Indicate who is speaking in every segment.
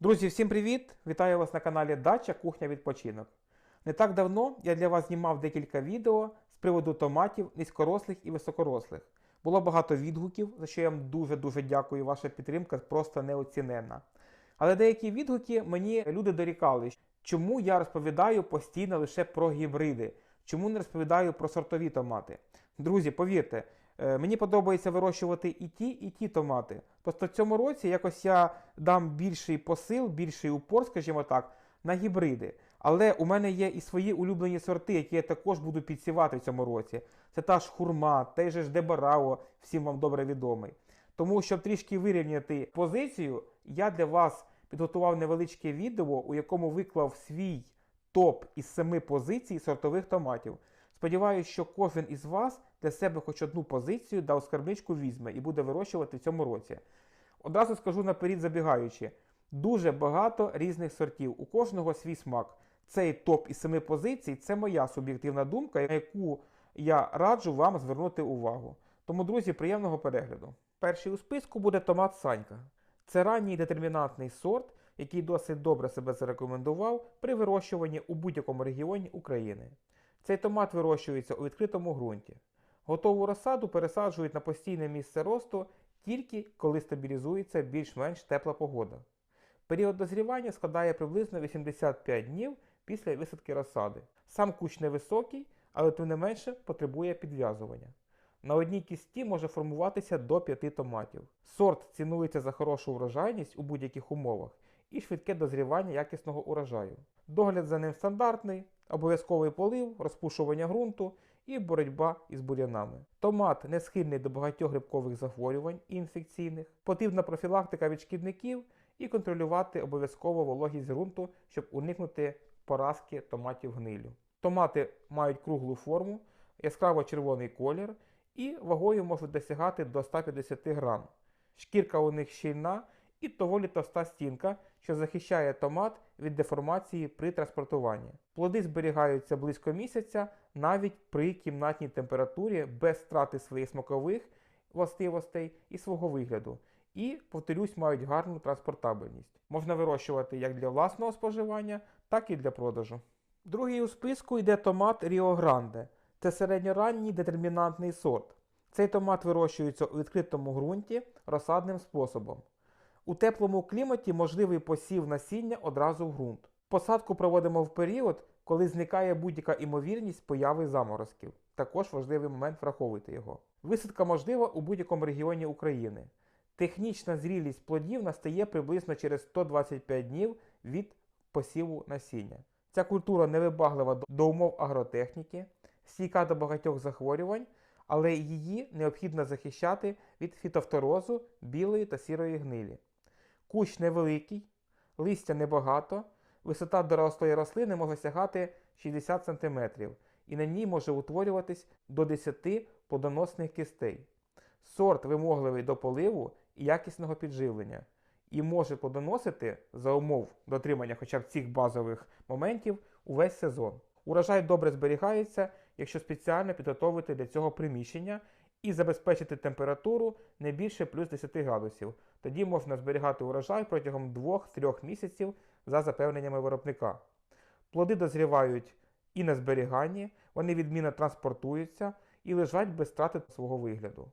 Speaker 1: Друзі, всім привіт! Вітаю вас на каналі Дача Кухня Відпочинок. Не так давно я для вас знімав декілька відео з приводу томатів низькорослих і високорослих. Було багато відгуків, за що я вам дуже-дуже дякую. Ваша підтримка просто неоціненна. Але деякі відгуки мені люди дорікали, чому я розповідаю постійно лише про гібриди, чому не розповідаю про сортові томати. Друзі, повірте, мені подобається вирощувати і ті, і ті томати. Просто в цьому році якось я дам більший посил, більший упор, скажімо так, на гібриди. Але у мене є і свої улюблені сорти, які я також буду підсівати в цьому році. Це та ж хурма, той же ж Дебарао, всім вам добре відомий. Тому, щоб трішки вирівняти позицію, я для вас підготував невеличке відео, у якому виклав свій топ із семи позицій сортових томатів. Сподіваюсь, що кожен із вас для себе хоч одну позицію дав скарбничку візьме і буде вирощувати в цьому році. Одразу скажу наперед забігаючи, дуже багато різних сортів, у кожного свій смак. Цей топ із семи позицій це моя суб'єктивна думка, на яку я раджу вам звернути увагу. Тому, друзі, приємного перегляду. Перший у списку буде томат Санька. Це ранній детермінантний сорт, який досить добре себе зарекомендував при вирощуванні у будь-якому регіоні України. Цей томат вирощується у відкритому ґрунті. Готову розсаду пересаджують на постійне місце росту тільки коли стабілізується більш-менш тепла погода. Період дозрівання складає приблизно 85 днів після висадки розсади. Сам кущ невисокий, але тим не менше потребує підв'язування. На одній кісті може формуватися до 5 томатів. Сорт цінується за хорошу врожайність у будь-яких умовах і швидке дозрівання якісного урожаю. Догляд за ним стандартний, обов'язковий полив, розпушування ґрунту і боротьба із бур'янами. Томат не схильний до багатьох грибкових захворювань і інфекційних, потрібна профілактика від шкідників і контролювати обов'язково вологість ґрунту, щоб уникнути поразки томатів гнилю. Томати мають круглу форму, яскраво червоний колір і вагою можуть досягати до 150 грам. Шкірка у них щільна і доволі товста стінка, що захищає томат від деформації при транспортуванні. Плоди зберігаються близько місяця навіть при кімнатній температурі без втрати своїх смакових властивостей і свого вигляду. І, повторюсь, мають гарну транспортабельність. Можна вирощувати як для власного споживання, так і для продажу. Другий у списку йде томат Ріо Гранде. Це середньоранній детермінантний сорт. Цей томат вирощується у відкритому ґрунті розсадним способом. У теплому кліматі можливий посів насіння одразу в ґрунт. Посадку проводимо в період, коли зникає будь-яка імовірність появи заморозків. Також важливий момент враховуйте його. Висадка можлива у будь-якому регіоні України. Технічна зрілість плодів настає приблизно через 125 днів від посіву насіння. Ця культура невибаглива до умов агротехніки, стійка до багатьох захворювань, але її необхідно захищати від фітофторозу, білої та сірої гнилі. Кущ невеликий, листя небагато, висота дорослої рослини може сягати 60 см, і на ній може утворюватись до 10 плодоносних кистей. Сорт вимогливий до поливу і якісного підживлення і може плодоносити за умов дотримання хоча б цих базових моментів увесь сезон. Урожай добре зберігається, якщо спеціально підготовити для цього приміщення і забезпечити температуру не більше плюс 10 градусів. Тоді можна зберігати урожай протягом 2-3 місяців за запевненнями виробника. Плоди дозрівають і на зберіганні, вони відмінно транспортуються і лежать без страти свого вигляду.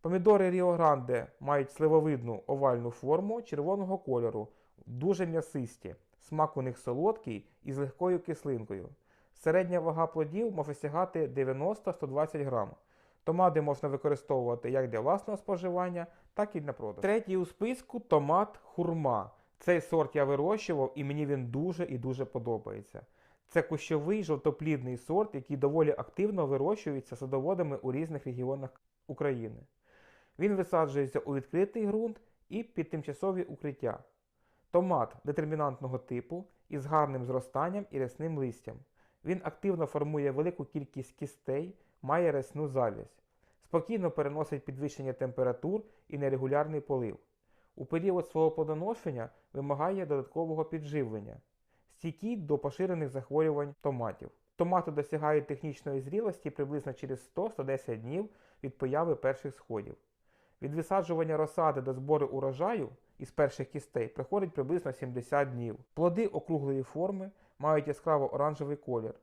Speaker 1: Помідори Ріо Гранде мають сливовидну овальну форму червоного кольору, дуже м'ясисті. Смак у них солодкий і з легкою кислинкою. Середня вага плодів може сягати 90-120 грам. Томати можна використовувати як для власного споживання, так і для продажу. Третій у списку томат хурма. Цей сорт я вирощував і мені він дуже і дуже подобається. Це кущовий жовтоплідний сорт, який доволі активно вирощується садоводами у різних регіонах України. Він висаджується у відкритий ґрунт і під тимчасові укриття. Томат детермінантного типу із гарним зростанням і рясним листям. Він активно формує велику кількість кістей, має рясну зав'язь, спокійно переносить підвищення температур і нерегулярний полив. У період свого плодоношення вимагає додаткового підживлення, стійкий до поширених захворювань томатів. Томати досягають технічної зрілості приблизно через 100-110 днів від появи перших сходів. Від висаджування розсади до збору урожаю із перших кістей приходить приблизно 70 днів. Плоди округлої форми мають яскраво оранжевий колір.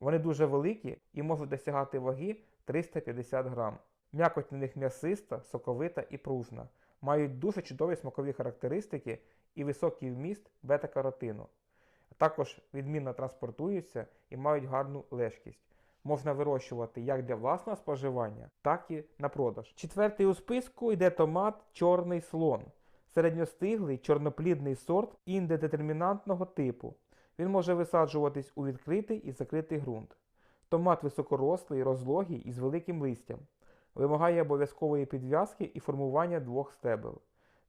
Speaker 1: Вони дуже великі і можуть досягати ваги 350 грам. М'якоть на них м'ясиста, соковита і пружна. Мають дуже чудові смакові характеристики і високий вміст бета-каротину. Також відмінно транспортуються і мають гарну лежкість. Можна вирощувати як для власного споживання, так і на продаж. Четвертий у списку йде томат чорний слон, середньостиглий чорноплідний сорт індетермінантного типу. Він може висаджуватись у відкритий і закритий ґрунт. Томат високорослий, розлогий і з великим листям. Вимагає обов'язкової підв'язки і формування двох стебел.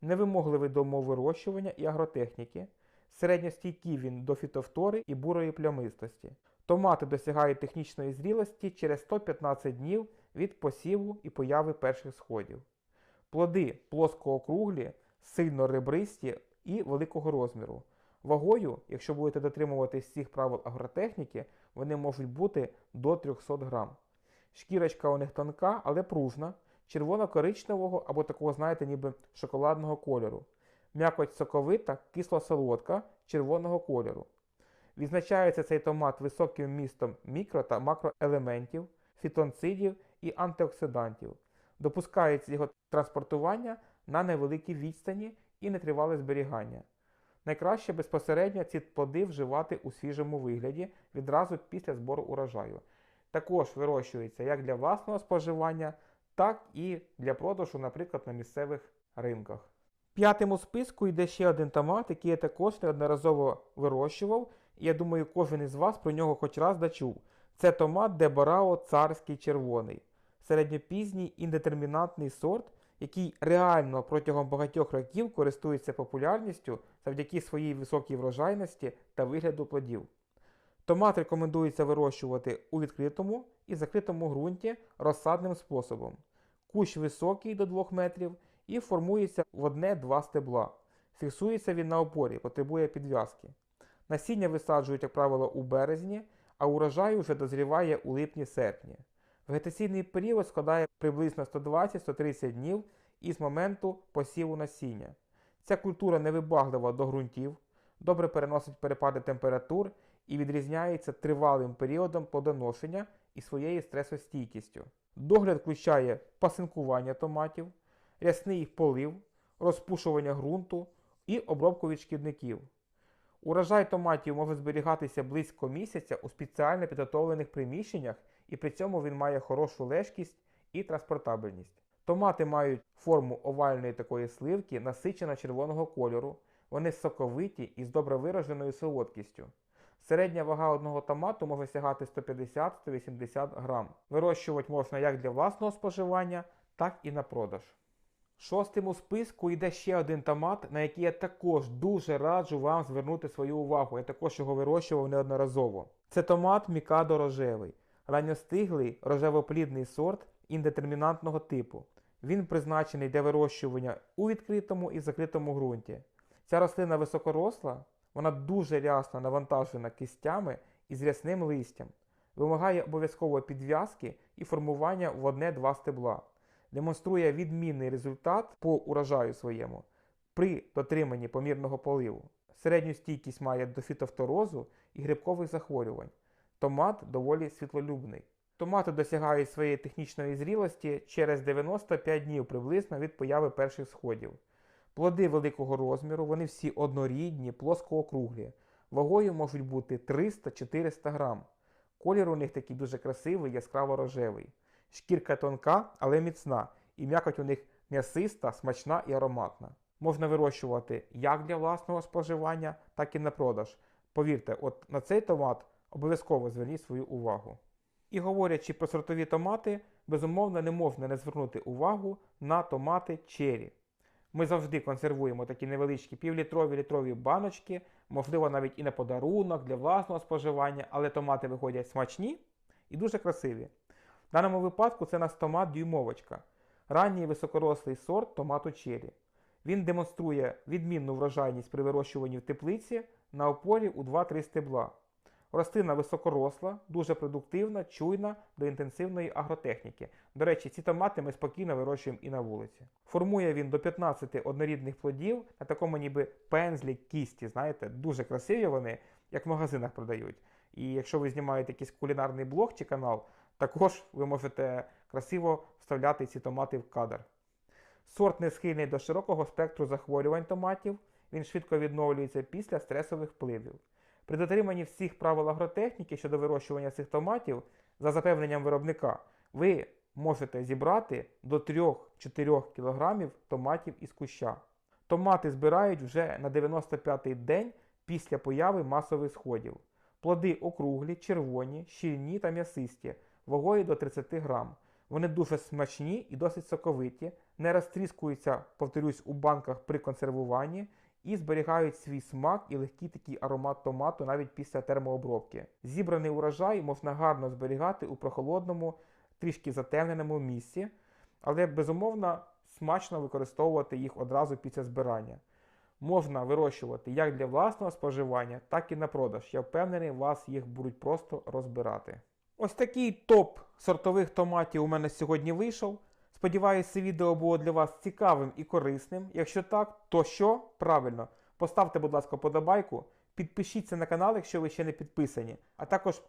Speaker 1: Невимогливий до умов вирощування і агротехніки. Середньостійкий він до фітофтори і бурої плямистості. Томати досягають технічної зрілості через 115 днів від посіву і появи перших сходів. Плоди плоско-округлі, сильно ребристі і великого розміру. Вагою, якщо будете дотримуватись всіх правил агротехніки, вони можуть бути до 300 грам. Шкірочка у них тонка, але пружна, червоно-коричневого або такого, знаєте, ніби шоколадного кольору. М'якоть соковита, кисло-солодка, червоного кольору. Відзначається цей томат високим вмістом мікро та макроелементів, фітонцидів і антиоксидантів. Допускається його транспортування на невеликій відстані і нетривале зберігання. Найкраще безпосередньо ці плоди вживати у свіжому вигляді відразу після збору урожаю. Також вирощується як для власного споживання, так і для продажу, наприклад, на місцевих ринках. П'ятим у списку йде ще один томат, який я також неодноразово вирощував, і я думаю, кожен із вас про нього хоч раз дочув. Це томат Деборао царський червоний, середньопізній індетермінантний сорт, який реально протягом багатьох років користується популярністю завдяки своїй високій врожайності та вигляду плодів. Томат рекомендується вирощувати у відкритому і закритому ґрунті розсадним способом. Кущ високий до 2 метрів і формується в одне-два стебла. Фіксується він на опорі, потребує підв'язки. Насіння висаджують, як правило, у березні, а урожай вже дозріває у липні-серпні. Вегетаційний період складає приблизно 120-130 днів із моменту посіву насіння. Ця культура невибаглива до ґрунтів, добре переносить перепади температур і відрізняється тривалим періодом плодоношення і своєю стресостійкістю. Догляд включає пасинкування томатів, рясний їх полив, розпушування ґрунту і обробку від шкідників. Урожай томатів може зберігатися близько місяця у спеціально підготовлених приміщеннях, і при цьому він має хорошу лежкість і транспортабельність. Томати мають форму овальної такої сливки, насичено червоного кольору, вони соковиті і з добре вираженою солодкістю. Середня вага одного томату може сягати 150-180 грам. Вирощувати можна як для власного споживання, так і на продаж. Шостим у списку йде ще один томат, на який я також дуже раджу вам звернути свою увагу. Я також його вирощував неодноразово. Це томат Мікадо рожевий, ранньостиглий рожевоплідний сорт індетермінантного типу. Він призначений для вирощування у відкритому і закритому ґрунті. Ця рослина високоросла, вона дуже рясно навантажена кистями і з рясним листям, вимагає обов'язкової підв'язки і формування в одне-два стебла демонструє відмінний результат по урожаю своєму при дотриманні помірного поливу. Середню стійкість має до фітофторозу і грибкових захворювань. Томат доволі світлолюбний. Томати досягають своєї технічної зрілості через 95 днів приблизно від появи перших сходів. Плоди великого розміру, вони всі однорідні, плоскоокруглі. Вагою можуть бути 300-400 грам. Колір у них такий дуже красивий, яскраво рожевий. Шкірка тонка, але міцна, і м'якоть у них м'ясиста, смачна і ароматна. Можна вирощувати як для власного споживання, так і на продаж. Повірте, от на цей томат обов'язково зверніть свою увагу. І говорячи про сортові томати, безумовно не можна не звернути увагу на томати чері. Ми завжди консервуємо такі невеличкі півлітрові літрові баночки, можливо, навіть і на подарунок для власного споживання, але томати виходять смачні і дуже красиві. В даному випадку це нас томат дюймовочка, ранній високорослий сорт томату чері. Він демонструє відмінну врожайність при вирощуванні в теплиці на опорі у 2-3 стебла. Рослина високоросла, дуже продуктивна, чуйна до інтенсивної агротехніки. До речі, ці томати ми спокійно вирощуємо і на вулиці. Формує він до 15 однорідних плодів на такому ніби пензлі кісті. Знаєте, дуже красиві вони, як в магазинах продають. І якщо ви знімаєте якийсь кулінарний блог чи канал, також ви можете красиво вставляти ці томати в кадр. Сорт не схильний до широкого спектру захворювань томатів, він швидко відновлюється після стресових впливів. При дотриманні всіх правил агротехніки щодо вирощування цих томатів, за запевненням виробника, ви можете зібрати до 3-4 кг томатів із куща. Томати збирають вже на 95-й день після появи масових сходів. Плоди округлі, червоні, щільні та м'ясисті, вагою до 30 грам. Вони дуже смачні і досить соковиті, не розтріскуються, повторюсь, у банках при консервуванні і зберігають свій смак і легкий такий аромат томату навіть після термообробки. Зібраний урожай можна гарно зберігати у прохолодному, трішки затемненому місці, але безумовно смачно використовувати їх одразу після збирання. Можна вирощувати як для власного споживання, так і на продаж. Я впевнений, вас їх будуть просто розбирати. Ось такий топ сортових томатів у мене сьогодні вийшов. Сподіваюсь, це відео було для вас цікавим і корисним. Якщо так, то що? Правильно, поставте, будь ласка, подобайку, підпишіться на канал, якщо ви ще не підписані, а також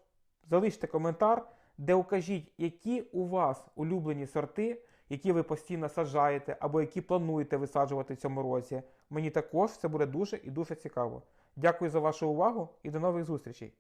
Speaker 1: залиште коментар, де укажіть, які у вас улюблені сорти, які ви постійно саджаєте або які плануєте висаджувати в цьому році. Мені також це буде дуже і дуже цікаво. Дякую за вашу увагу і до нових зустрічей!